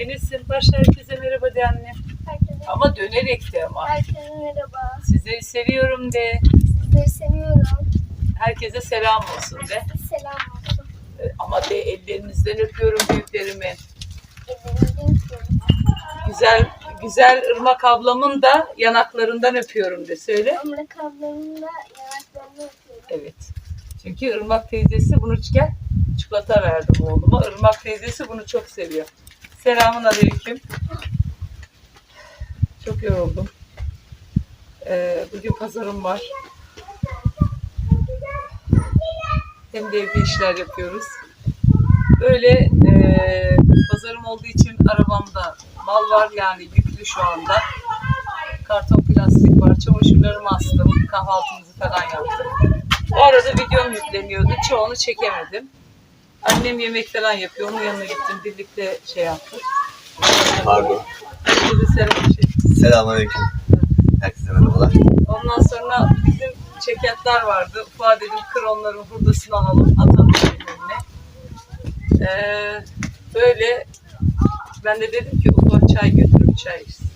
Enes'in başta herkese merhaba de anne. Herkese, Ama dönerek de ama. herkese merhaba. Sizleri seviyorum de. Sizleri seviyorum. Herkese selam olsun de. Herkese selam olsun. Ee, Ama de ellerinizden öpüyorum büyüklerimi. Evinizin köyü. Güzel güzel Irmak ablamın da yanaklarından öpüyorum de söyle. Amrak ablamın da yanaklarını öpüyorum. Evet. Çünkü Irmak teyzesi bunu gel çikolata verdim oğluma. Irmak teyzesi bunu çok seviyor. Selamun aleyküm. Çok yoruldum. Ee, bugün pazarım var. Hem de evde işler yapıyoruz. Böyle e, pazarım olduğu için arabamda mal var yani yüklü şu anda. Karton plastik var. Çamaşırlarımı astım. Kahvaltımızı falan yaptık. O arada videom yükleniyordu. Çoğunu çekemedim. Annem yemek falan yapıyor. Onun yanına gittim. Birlikte şey yaptık. Pardon. Herkese selam. Şey. Selamünaleyküm. Herkese merhabalar. Ondan sonra bizim çeketler vardı. Ufa dedim kır onların hurdasını alalım. Atalım önüne. Ee, böyle ben de dedim ki Ufa çay götürün çay içsin.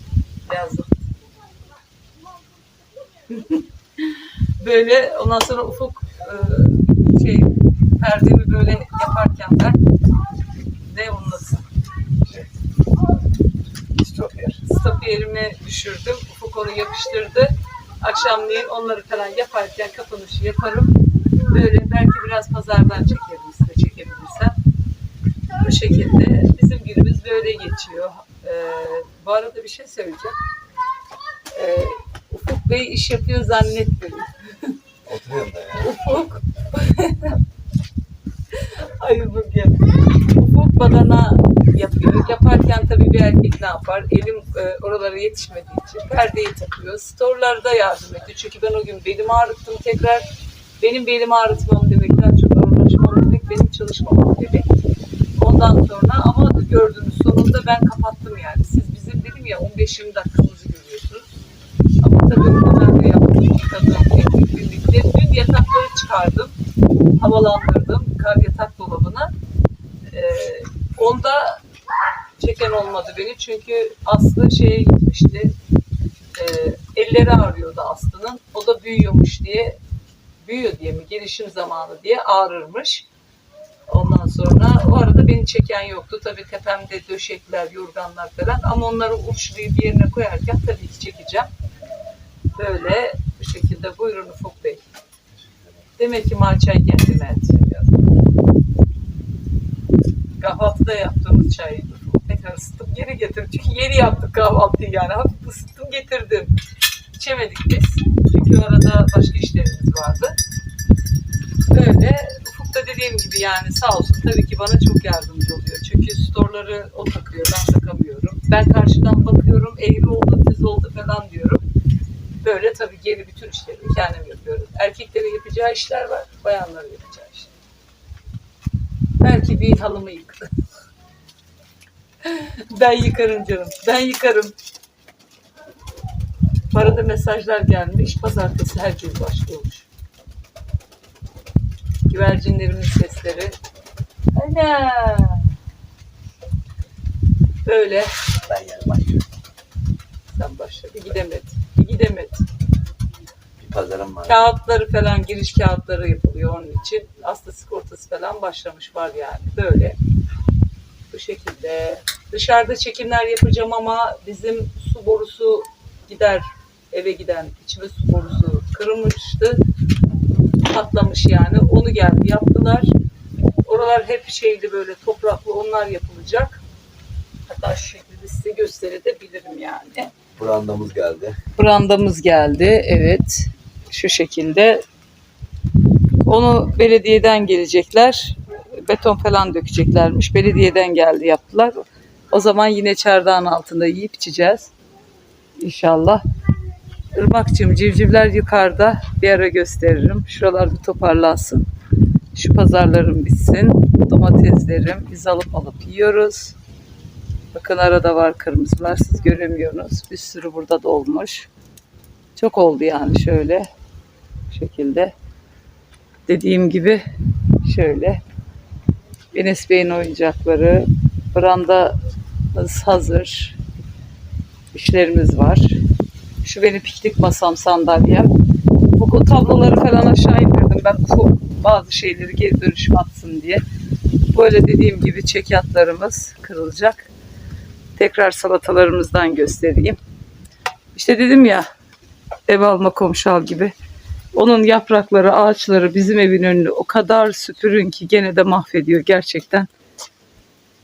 Yazdım. böyle ondan sonra Ufuk e, perdemi böyle yaparken ben ne onun adı? Stopiyerimi düşürdüm. Ufuk onu yapıştırdı. Akşamleyin onları falan yaparken kapanışı yaparım. Böyle belki biraz pazardan çekerim size çekebilirsem. Bu şekilde bizim günümüz böyle geçiyor. Ee, bu arada bir şey söyleyeceğim. Ee, Ufuk Bey iş yapıyor zannetmeyin. Oturuyorum da ya. Ufuk Ay Ufuk ya. Ufuk badana yapıyor. Yaparken tabii bir erkek ne yapar? Elim e, oralara yetişmediği için perdeyi takıyor. Store'larda yardım ediyor. Çünkü ben o gün belimi ağrıttım tekrar. Benim belimi ağrıtmam demekten çok uğraşmam demek benim çalışmamam demek. Ondan sonra ama gördüğünüz sonunda ben kapattım yani. Siz bizim dedim ya 15-20 dakikamızı görüyorsunuz. Ama tabii onu ben de yaptım. Yıkadım, teknik birlikte. Dün yatakları çıkardım. Havalandırdım. Kar yatak dolabına. Ee, onda olmadı beni. Çünkü Aslı şeye gitmişti. Ee, elleri ağrıyordu Aslı'nın. O da büyüyormuş diye büyüyor diye mi gelişim zamanı diye ağrırmış. Ondan sonra o arada beni çeken yoktu. Tabii tepemde döşekler, yorganlar falan ama onları uçlayıp yerine koyarken tabii ki çekeceğim. Böyle bu şekilde buyurun Ufuk Bey. Demek ki malçay kendime seviyor. Kahvaltıda yaptığımız çayı geri getirdim. Çünkü yeni yaptık kahvaltıyı yani. Hafif ısıttım getirdim. İçemedik biz. Çünkü arada başka işlerimiz vardı. Öyle Ufuk da dediğim gibi yani sağ olsun tabii ki bana çok yardımcı oluyor. Çünkü storları o takıyor ben takamıyorum. Ben karşıdan bakıyorum eğri oldu düz oldu falan diyorum. Böyle tabii geri bütün işlerimi kendim yapıyorum. Erkeklerin yapacağı işler var, bayanların yapacağı işler. Belki bir halımı yıktı. Ben yıkarım canım, ben yıkarım. Bu arada mesajlar gelmiş. Pazartesi herkes başlıyormuş. Güvercinlerimin sesleri. Ana. Böyle. Ben yani başlıyorum. Sen başla. Bir gidemedi. Bir gidemedi. Bir pazarım var. Kağıtları falan giriş kağıtları yapılıyor onun için. Hasta sigortası falan başlamış var yani. Böyle. Şekilde. Dışarıda çekimler yapacağım ama bizim su borusu gider eve giden içme su borusu kırılmıştı. Patlamış yani. Onu geldi yaptılar. Oralar hep şeyli böyle topraklı onlar yapılacak. Hatta şu şekilde size gösterebilirim yani. Brandamız geldi. Brandamız geldi. Evet. Şu şekilde. Onu belediyeden gelecekler. Beton falan dökeceklermiş. Belediyeden geldi yaptılar. O zaman yine çardağın altında yiyip içeceğiz. İnşallah. Irmak'cığım civcivler yukarıda. Bir ara gösteririm. Şuralar bir toparlansın. Şu pazarlarım bitsin. Domateslerim biz alıp alıp yiyoruz. Bakın arada var kırmızılar. Siz göremiyorsunuz. Bir sürü burada dolmuş. Çok oldu yani şöyle. Bu şekilde. Dediğim gibi şöyle. Enes Bey'in oyuncakları. Branda hazır. İşlerimiz var. Şu benim piknik masam sandalyem. Bu tabloları falan aşağı indirdim. Ben ufak bazı şeyleri geri dönüşüm atsın diye. Böyle dediğim gibi çekyatlarımız kırılacak. Tekrar salatalarımızdan göstereyim. İşte dedim ya ev alma komşu al gibi. Onun yaprakları, ağaçları bizim evin önünü o kadar süpürün ki gene de mahvediyor gerçekten.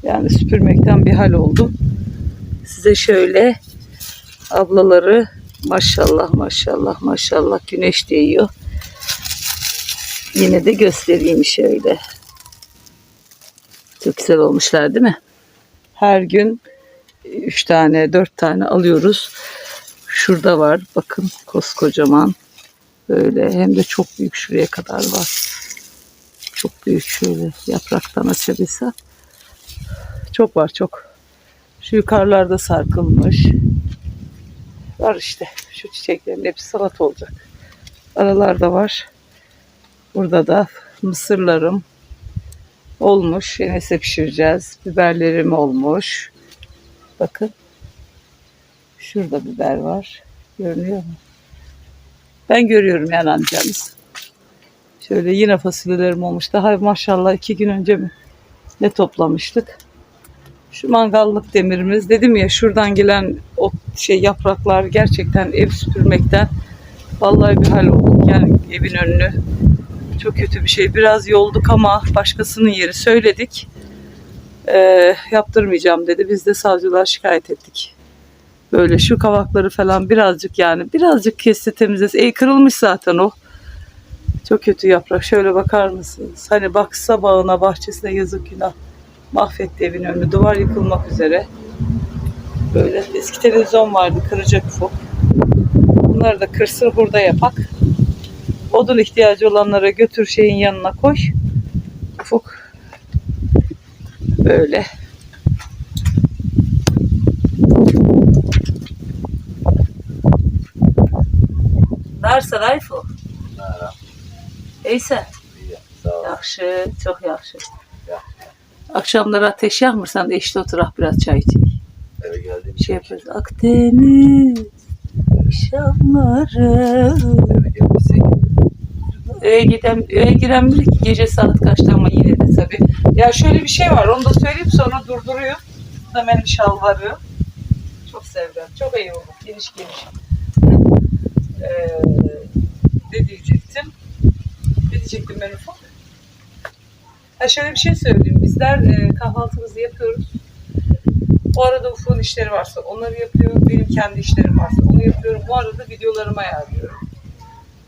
Yani süpürmekten bir hal oldum. Size şöyle ablaları maşallah maşallah maşallah güneş değiyor. Yine de göstereyim şöyle. Çok güzel olmuşlar değil mi? Her gün 3 tane 4 tane alıyoruz. Şurada var bakın koskocaman. Böyle hem de çok büyük şuraya kadar var. Çok büyük şöyle yapraktan açabilsem. Çok var çok. Şu yukarılarda sarkılmış. Var işte. Şu çiçeklerin hepsi salat olacak. Aralarda var. Burada da mısırlarım olmuş. Yine size pişireceğiz. Biberlerim olmuş. Bakın. Şurada biber var. Görünüyor mu? Ben görüyorum yani amcanız. Şöyle yine fasulyelerim olmuş. Daha maşallah iki gün önce mi ne toplamıştık. Şu mangallık demirimiz dedim ya şuradan gelen o şey yapraklar gerçekten ev süpürmekten vallahi bir hal olduk. Yani evin önünü çok kötü bir şey. Biraz yolduk ama başkasının yeri söyledik. Ee, yaptırmayacağım dedi. Biz de savcılığa şikayet ettik. Böyle şu kavakları falan birazcık yani birazcık kesse temizlese. E kırılmış zaten o. Çok kötü yaprak. Şöyle bakar mısınız? Hani baksa bağına bahçesine yazık günah. Mahvetti evin önünü. Duvar yıkılmak üzere. Böyle eski televizyon vardı kıracak ufak. Bunları da kırsın burada yapak. Odun ihtiyacı olanlara götür şeyin yanına koy. Ufuk. Böyle. Rayfo. Merhaba. Eyse. İyi. Sağ ol. Yaxşı, çox yaxşı. Akşamları ateş yakmırsan da eşte oturak biraz çay içelim. Eve geldim. Şey yaparız. Akdeniz akşamları. Eve gelmişsek. Eve giden, eve giren bilir ki gece saat kaçta ama yine de tabii. Ya şöyle bir şey var onu da söyleyeyim sonra durduruyor. Bu da benim şalvarı. Çok severim. Çok iyi olur. Geniş geniş. Ee, ne diyecektim? Ne diyecektim ben ufak? Ha şöyle bir şey söyleyeyim. Bizler e, kahvaltımızı yapıyoruz. O arada Ufuk'un işleri varsa onları yapıyor. Benim kendi işlerim varsa onu yapıyorum. Bu arada videolarımı ayarlıyorum.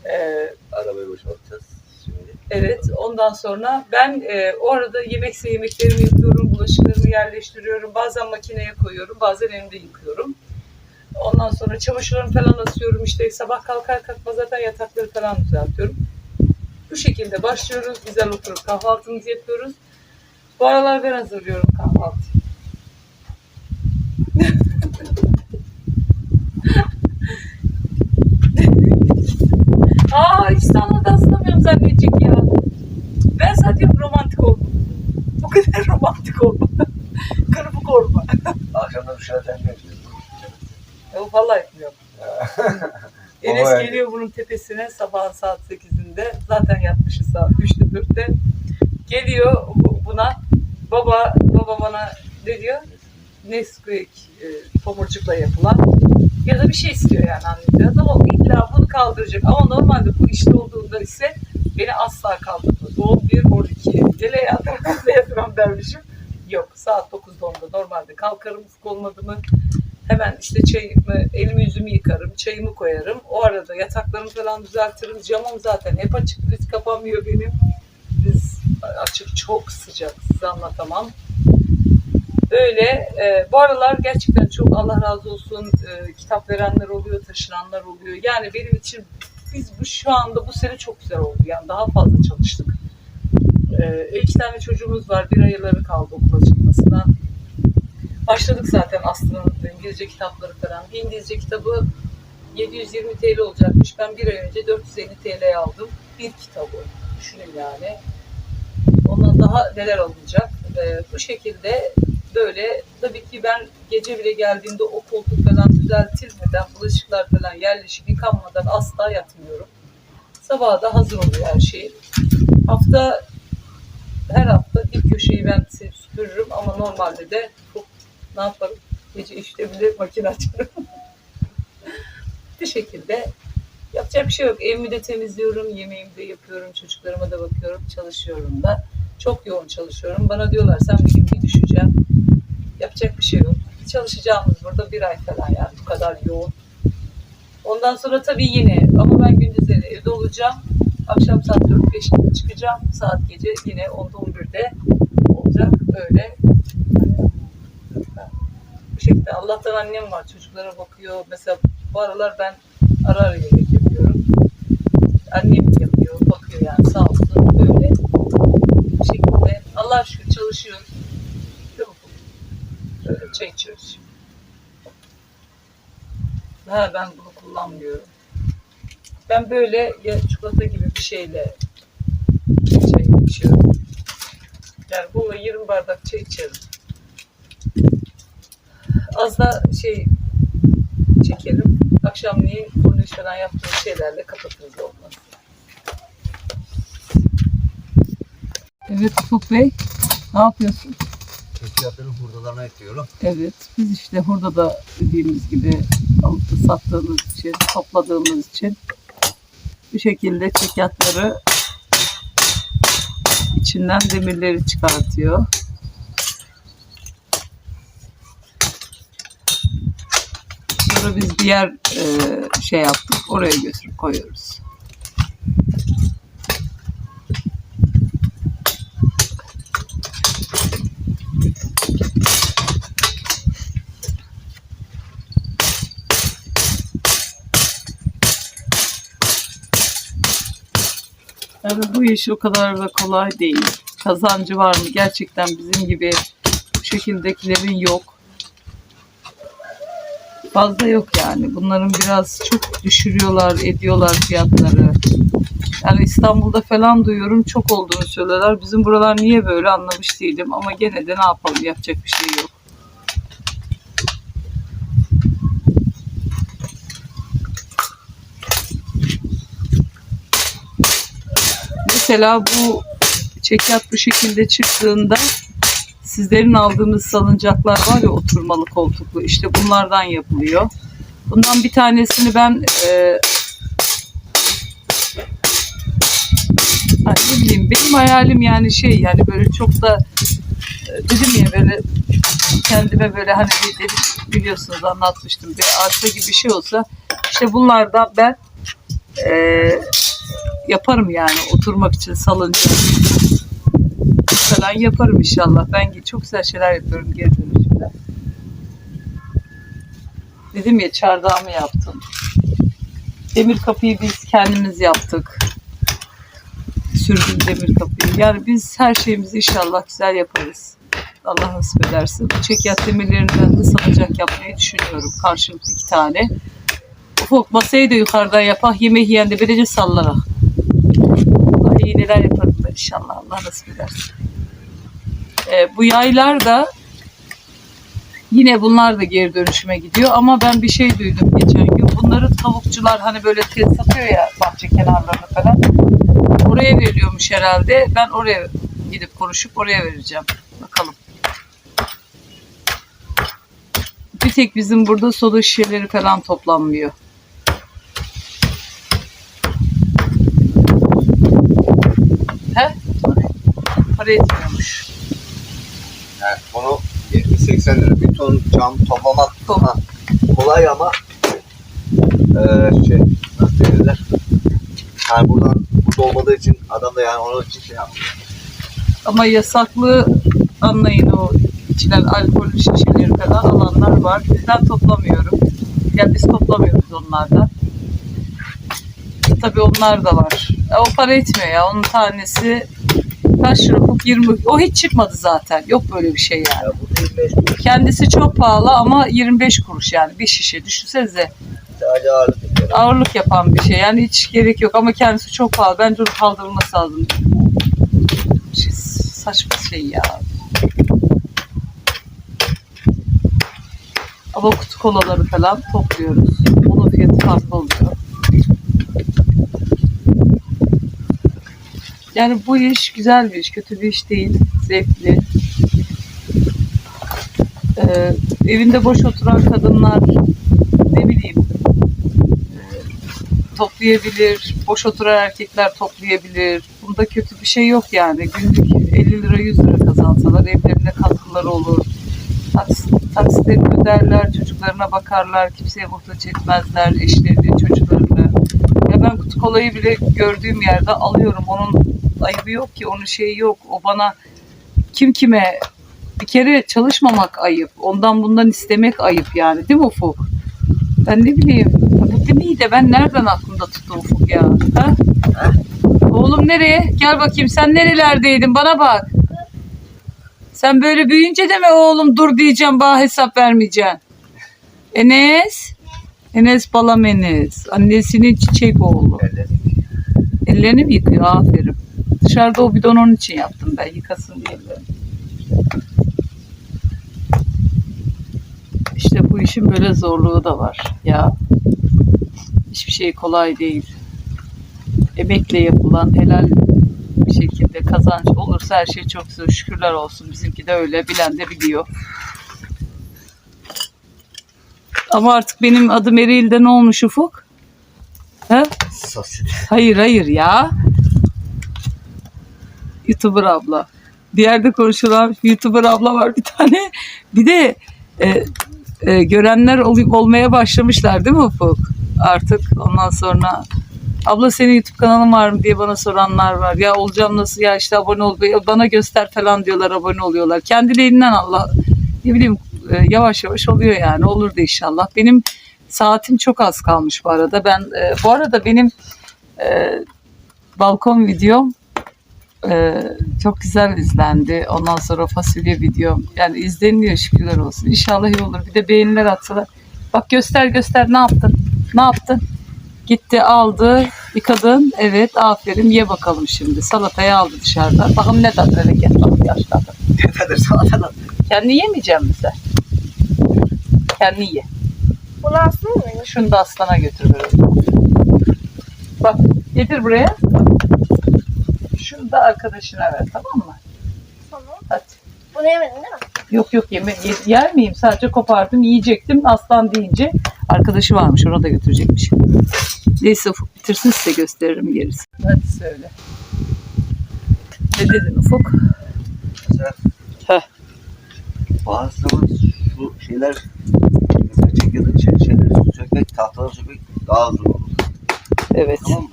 Ee, Arabayı boşaltacağız şimdi. Evet, ondan sonra ben e, o arada yemekse yemeklerimi yapıyorum, bulaşıklarımı yerleştiriyorum. Bazen makineye koyuyorum, bazen elimde yıkıyorum. Ondan sonra çamaşırlarımı falan asıyorum. İşte sabah kalkar kalkmaz zaten yatakları falan düzeltiyorum. Bu şekilde başlıyoruz. Güzel oturup kahvaltımızı yapıyoruz. Bu aralar ben hazırlıyorum kahvaltıyı. Aa hiç de anladı anlamıyorum zannedecek ya. Ben zaten romantik oldum. Bu kadar romantik olma. Kırpık olma. Akşamda dışarıdan geleceğiz. Yok vallahi etmiyorum. Enes geliyor bunun tepesine sabahın saat 8'inde. Zaten yatmışız saat 3'te 4'te. Geliyor bu- buna. Baba baba bana ne diyor? Nesquik e, tomurcukla yapılan ya da bir şey istiyor yani anlayacağız ama illa bunu kaldıracak. Ama normalde bu işte olduğunda ise beni asla kaldırmaz. 11, 12, gele yatıram, gele yatıram dermişim. Yok saat 9'da onda normalde kalkarım ufuk olmadı mı hemen işte çayımı, elimi yüzümü yıkarım, çayımı koyarım. O arada yataklarımı falan düzeltirim. Camım zaten hep açık, hiç kapanmıyor benim. Biz açık çok sıcak, size anlatamam. Böyle e, bu aralar gerçekten çok Allah razı olsun e, kitap verenler oluyor, taşınanlar oluyor. Yani benim için biz bu şu anda bu sene çok güzel oldu. Yani daha fazla çalıştık. E, iki tane çocuğumuz var. Bir ayları kaldı okula çıkmasına. Başladık zaten Aslı'nın İngilizce kitapları falan. Bir İngilizce kitabı 720 TL olacakmış. Ben bir ay önce 450 TL aldım. Bir kitabı. Düşünün yani. Ondan daha neler alınacak. Ee, bu şekilde böyle tabii ki ben gece bile geldiğimde o koltuk falan düzeltilmeden, bulaşıklar falan yerleşik yıkanmadan asla yatmıyorum. Sabaha da hazır oluyor her şey. Hafta her hafta bir köşeyi ben süpürürüm ama normalde de çok ne yaparım? Gece işte bile makine açarım. bir şekilde yapacak bir şey yok. Evimi de temizliyorum, yemeğimi de yapıyorum, çocuklarıma da bakıyorum, çalışıyorum da. Çok yoğun çalışıyorum. Bana diyorlar sen bir gün bir düşeceğim. Yapacak bir şey yok. Çalışacağımız burada bir ay falan yani bu kadar yoğun. Ondan sonra tabii yine ama ben gündüzleri evde olacağım. Akşam saat 4-5 gibi çıkacağım. Saat gece yine 10'da 11'de olacak. Öyle. Allah'tan annem var. Çocuklara bakıyor. Mesela bu aralar ben ara ara yemek yapıyorum. Annem yapıyor, bakıyor yani sağ olsun. Böyle bu şekilde. Allah şükür çalışıyoruz. Çabuk. Böyle çay içiyoruz. Ha ben bunu kullanmıyorum. Ben böyle ya çikolata gibi bir şeyle çay içiyorum. Yani bu 20 bardak çay içerim. Az da şey çekelim. Akşamleyin korniş falan yaptığımız şeylerle kapatırız olmaz. Evet Ufuk Bey, ne yapıyorsun? Çekyatların hurdalarına ekliyorum. Evet, biz işte burada da dediğimiz gibi alıp da sattığımız için, topladığımız için bu şekilde çekyatları içinden demirleri çıkartıyor. Sonra biz bir yer e, şey yaptık, oraya götürüp koyuyoruz. Yani bu iş o kadar da kolay değil. Kazancı var mı? Gerçekten bizim gibi bu şekildekilerin yok. Fazla yok yani. Bunların biraz çok düşürüyorlar, ediyorlar fiyatları. Yani İstanbul'da falan duyuyorum çok olduğunu söylüyorlar. Bizim buralar niye böyle anlamış değilim ama gene de ne yapalım yapacak bir şey yok. Mesela bu çekyat bu şekilde çıktığında sizlerin aldığınız salıncaklar var ya oturmalı koltuklu işte bunlardan yapılıyor. Bundan bir tanesini ben e, Ay, ne bileyim benim hayalim yani şey yani böyle çok da e, dedim ya böyle kendime böyle hani dedim biliyorsunuz anlatmıştım bir arsa gibi bir şey olsa işte bunlardan ben e, yaparım yani oturmak için salıncak falan yaparım inşallah. Ben çok güzel şeyler yapıyorum geri dönüşümde. Dedim ya çardağımı yaptım. Demir kapıyı biz kendimiz yaptık. Sürdüm demir kapıyı. Yani biz her şeyimizi inşallah güzel yaparız. Allah nasip edersin. Çekyat demirlerinden de salıncak yapmayı düşünüyorum. Karşılıklı iki tane. Ufuk masayı da yukarıdan yapak. Yemek yiyen de böylece sallarak. Ay neler yaparım ben inşallah. Allah nasip edersin. Ee, bu yaylar da yine bunlar da geri dönüşüme gidiyor ama ben bir şey duydum geçen gün. Bunları tavukçular hani böyle tez satıyor ya bahçe kenarlarını falan. Oraya veriyormuş herhalde. Ben oraya gidip konuşup oraya vereceğim. Bakalım. Bir tek bizim burada soda şişeleri falan toplanmıyor. He? Para etmiyormuş. Yani bunu 70-80 lira bir ton cam toplamak ha, kolay ama eee şey nasıl denirler? Yani buradan burada olmadığı için adam da yani onun için şey yapmıyor. Ama yasaklı anlayın o içilen alkollü şişeleri falan alanlar var. Ben toplamıyorum. Yani biz toplamıyoruz onlardan. Tabii onlar da var. E, o para etmiyor ya. Onun tanesi kaç lira? 20. O hiç çıkmadı zaten. Yok böyle bir şey yani. Ya bu 25 kuruş Kendisi çok pahalı ama 25 kuruş yani bir şişe. Düşünsenize sadece ağırlık yapıyor. ağırlık yapan bir şey. Yani hiç gerek yok ama kendisi çok pahalı. Bence onu kaldırılması lazım. Şey, saçma şey ya. Ama kutu kolaları falan topluyoruz. Onun fiyatı farklı oluyor. Yani bu iş güzel bir iş, kötü bir iş değil. Zevkli. Ee, evinde boş oturan kadınlar ne bileyim e, toplayabilir. Boş oturan erkekler toplayabilir. Bunda kötü bir şey yok yani. Günlük 50 lira 100 lira kazansalar evlerine katkıları olur. Taks- öderler, çocuklarına bakarlar, kimseye muhtaç etmezler, eşlerini, çocuklarını. Ya ben kutu kolayı bile gördüğüm yerde alıyorum. Onun ayıbı yok ki, onun şeyi yok. O bana kim kime bir kere çalışmamak ayıp. Ondan bundan istemek ayıp yani. Değil mi Ufuk? Ben ne bileyim. Bu değil de ben nereden aklımda tuttu Ufuk ya? Ha? Oğlum nereye? Gel bakayım sen nerelerdeydin? Bana bak. Sen böyle büyüyünce de mi oğlum dur diyeceğim bana hesap vermeyeceksin. Enes. Enes balam Enes. Annesinin çiçek oğlu. Ellerini mi yıkıyor? Aferin. Dışarıda o bidon onun için yaptım ben. Yıkasın diye. İşte bu işin böyle zorluğu da var. Ya hiçbir şey kolay değil. Emekle yapılan helal bir şekilde kazanç olursa her şey çok güzel. Şükürler olsun. Bizimki de öyle. Bilen de biliyor. Ama artık benim adım Ereğli'de ne olmuş Ufuk? He? Hayır hayır ya. YouTuber abla. Bir yerde konuşulan YouTuber abla var bir tane. Bir de e, e, görenler ol- olmaya başlamışlar değil mi Ufuk? Artık ondan sonra abla senin YouTube kanalın var mı diye bana soranlar var. Ya olacağım nasıl ya işte abone ol bana göster falan diyorlar abone oluyorlar. Kendiliğinden Allah ne bileyim e, yavaş yavaş oluyor yani olur da inşallah. Benim saatim çok az kalmış bu arada. Ben e, bu arada benim e, balkon videom e, çok güzel izlendi. Ondan sonra fasulye videom yani izleniliyor şükürler olsun. İnşallah iyi olur. Bir de beğeniler atsalar. Bak göster göster ne yaptın? Ne yaptın? Gitti aldı yıkadın. Evet aferin ye bakalım şimdi. Salatayı aldı dışarıda. Bakalım ne tadı öyle gel bak yaşlı adam. Efendim salatadan. Kendi yemeyeceğim mi sen? Kendi ye. Bunu aslında mı? Şunu da aslana götür böyle. Bak getir buraya. Şunu da arkadaşına ver tamam mı? Tamam. Hadi. Bunu yemedin değil mi? Yok yok yeme, ye- yer miyim? Sadece kopardım yiyecektim. Aslan deyince arkadaşı varmış ona da götürecekmiş. Neyse Ufuk bitirsin size gösteririm gerisi. Hadi söyle. Ne dedin Ufuk? Mesela Heh. bazı zaman şu şeyler mesela çekirdeğin şey, şeyleri sökmek, tahtaları sökmek daha zor olur. Evet. Tamam mı?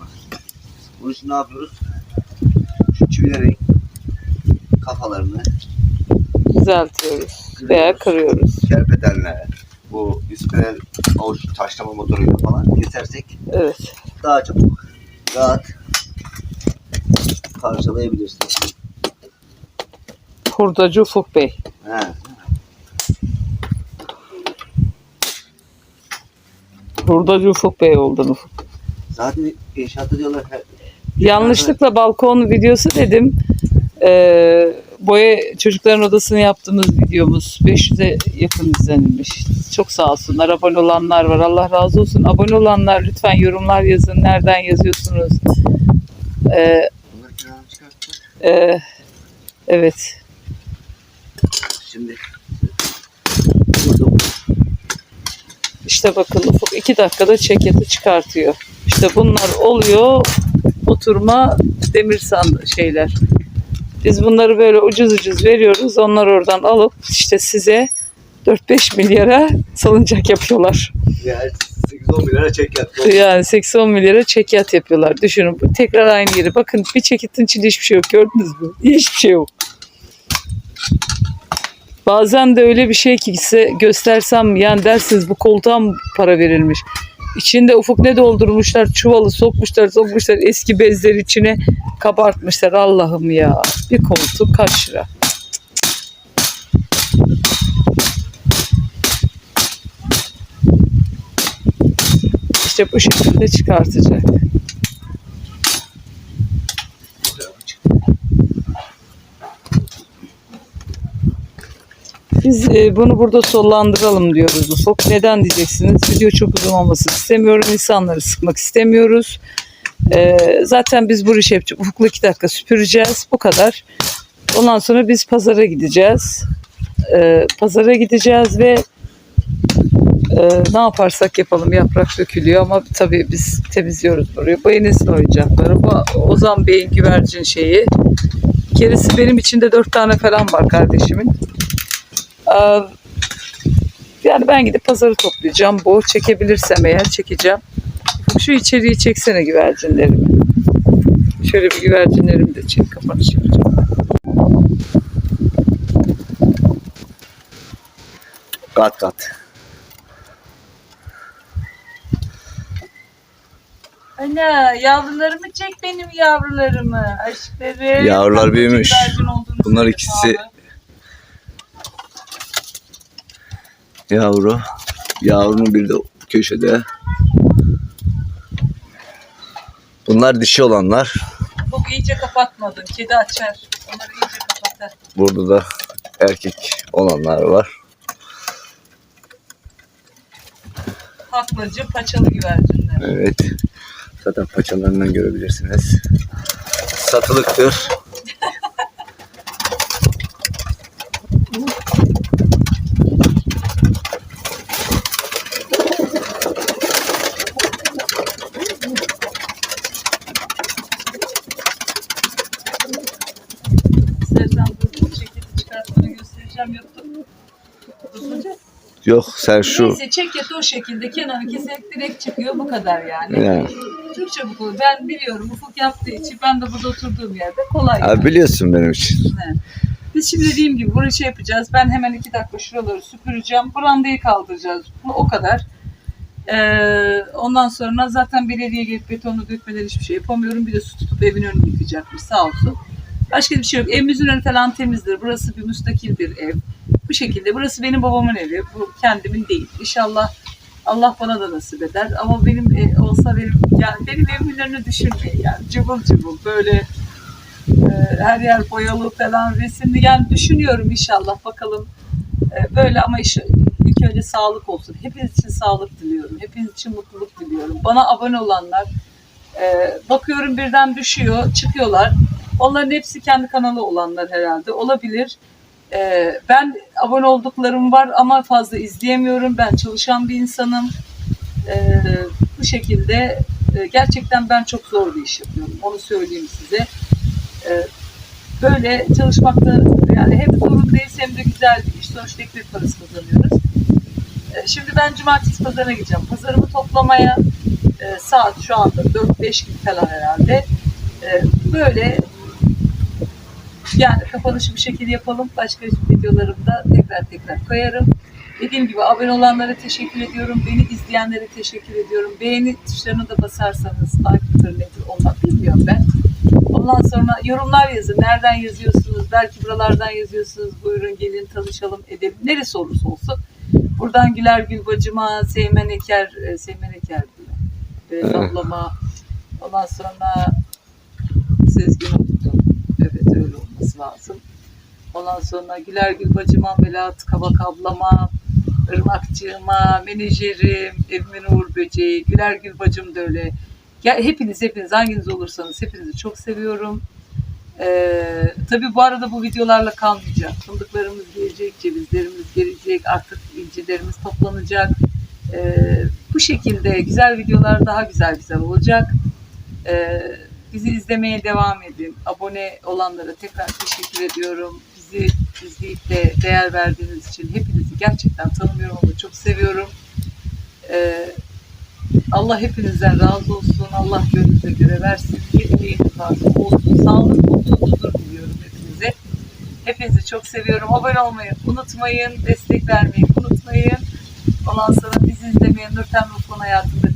Bunun için ne yapıyoruz? Şu çivilerin kafalarını Düzeltiyoruz. Veya kırıyoruz. kerpetenle bu ispinel avuç taşlama motoruyla falan kesersek Evet. daha çabuk rahat parçalayabilirsin. Hurdacı Ufuk Bey. He. Hurdacı Ufuk Bey oldun Ufuk. Zaten inşaatta diyorlar he, Yanlışlıkla balkon videosu dedim. Ee, boya çocukların odasını yaptığımız videomuz 500'e yakın izlenilmiş. Çok sağ olsunlar. Abone olanlar var. Allah razı olsun. Abone olanlar lütfen yorumlar yazın. Nereden yazıyorsunuz? Ee, e, evet. Şimdi İşte bakın Ufuk iki dakikada ceketi çıkartıyor. İşte bunlar oluyor oturma demir sandı şeyler. Biz bunları böyle ucuz ucuz veriyoruz. Onlar oradan alıp işte size 4-5 milyara salıncak yapıyorlar. yani 8-10 bin lira çek yat. Yani 80 milyara çekyat yapıyorlar. Düşünün bu tekrar aynı yeri. Bakın bir çekitin içinde hiçbir şey yok. Gördünüz mü? Hiçbir şey yok. Bazen de öyle bir şey ki size göstersem yani dersiniz bu koltuğa mı para verilmiş? İçinde ufuk ne doldurmuşlar? Çuvalı sokmuşlar, sokmuşlar eski bezleri içine kabartmışlar. Allah'ım ya. Bir koltuk kaç lira? İşte bu şekilde çıkartacak. Biz e, bunu burada sonlandıralım diyoruz Ufuk. Neden diyeceksiniz? Video çok uzun olmasını istemiyorum. İnsanları sıkmak istemiyoruz. E, zaten biz bu yapacağız. Ufuk'la iki dakika süpüreceğiz. Bu kadar. Ondan sonra biz pazara gideceğiz. E, pazara gideceğiz ve ne yaparsak yapalım yaprak dökülüyor ama tabii biz temizliyoruz burayı. Bu Enes'in oyuncakları. Bu Ozan Bey'in güvercin şeyi. Gerisi benim içinde dört tane falan var kardeşimin. Ee, Yani ben gidip pazarı toplayacağım. Bu çekebilirsem eğer çekeceğim. Şu içeriği çeksene güvercinlerimi. Şöyle bir güvercinlerimi de çek kapanış yapacağım. Kat kat. Ana yavrularımı çek benim yavrularımı. Aşklarım. Yavrular büyümüş. Bunlar ikisi- bana. Yavru. Yavrunun biri de köşede. Bunlar dişi olanlar. Çok iyice kapatmadın. Kedi açar. Onları iyice kapatır. Burada da erkek olanlar var. Haklacı paçalı güvercinler. Evet. Zaten paçalarından görebilirsiniz. Satılıktır. Yok sen şu Neyse çeket o şekilde kenarı keserek direkt çıkıyor bu kadar yani. Yani. Çok çabuk oluyor. Ben biliyorum Ufuk yaptığı için ben de burada oturduğum yerde kolay. Abi biliyorsun benim için. Evet. Biz şimdi dediğim gibi burayı şey yapacağız. Ben hemen iki dakika şuraları süpüreceğim. Brandayı kaldıracağız. Bu o kadar. Ee, ondan sonra zaten belediye gelip betonu dökmeden hiçbir şey yapamıyorum. Bir de su tutup evin önünü yıkayacakmış sağ olsun. Başka bir şey yok. Evimizin önü falan temizdir. Burası bir müstakil bir ev. Bu şekilde. Burası benim babamın evi. Bu kendimin değil. İnşallah Allah bana da nasip eder. Ama benim e, olsa benim yani benim önünü düşünmeyin yani. Cıvıl cıvıl böyle e, her yer boyalı falan resimli. Yani düşünüyorum inşallah bakalım. E, böyle ama iş, ilk önce sağlık olsun. Hepiniz için sağlık diliyorum. Hepiniz için mutluluk diliyorum. Bana abone olanlar e, bakıyorum birden düşüyor, çıkıyorlar. Onların hepsi kendi kanalı olanlar herhalde. Olabilir. E, ben abone olduklarım var ama fazla izleyemiyorum. Ben çalışan bir insanım. E, bu şekilde e, gerçekten ben çok zor bir iş yapıyorum. Onu söyleyeyim size. E, böyle çalışmakta yani hem zorundayız hem de güzel bir iş. Sonuçta ekmek parası kazanıyoruz. E, şimdi ben cumartesi pazarına gideceğim. Pazarımı toplamaya e, saat şu anda 4-5 gibi falan herhalde. E, böyle yani kapanışı bir şekilde yapalım. Başka videolarımda tekrar tekrar koyarım. Dediğim gibi abone olanlara teşekkür ediyorum. Beni izleyenlere teşekkür ediyorum. Beğeni tuşlarına da basarsanız like'tır nedir onlar bilmiyorum ben. Ondan sonra yorumlar yazın. Nereden yazıyorsunuz? Belki buralardan yazıyorsunuz. Buyurun gelin tanışalım edelim. Neresi olursa olsun. Buradan Güler Gül bacıma, Seymen Eker, e, Seymen Eker diyor. Ablama. Ondan sonra Sezgin Okut'un. Evet öyle olması lazım. Ondan sonra Güler Gül bacıma, Belat Kavak ablama, Irmakçığıma, menajerim, evimin Uğur Böceği, Güler Gül bacım da öyle. Ya, hepiniz hepiniz hanginiz olursanız hepinizi çok seviyorum. Ee, tabii bu arada bu videolarla kalmayacak. Fındıklarımız gelecek, cevizlerimiz gelecek, artık incilerimiz toplanacak. Ee, bu şekilde güzel videolar daha güzel güzel olacak. Ee, bizi izlemeye devam edin. Abone olanlara tekrar teşekkür ediyorum. Bizi izleyip de değer verdiğiniz için hepinizi gerçekten tanımıyorum ama çok seviyorum. Ee, Allah hepinizden razı olsun. Allah gönlünüze göre versin. Dileğiniz varsa olsun. Sağlık, mutluluk, huzur diliyorum hepinize. Hepinizi çok seviyorum. Abone olmayı unutmayın. Destek vermeyi unutmayın. Ondan sonra bizi izlemeyen Nurten Rufman hayatında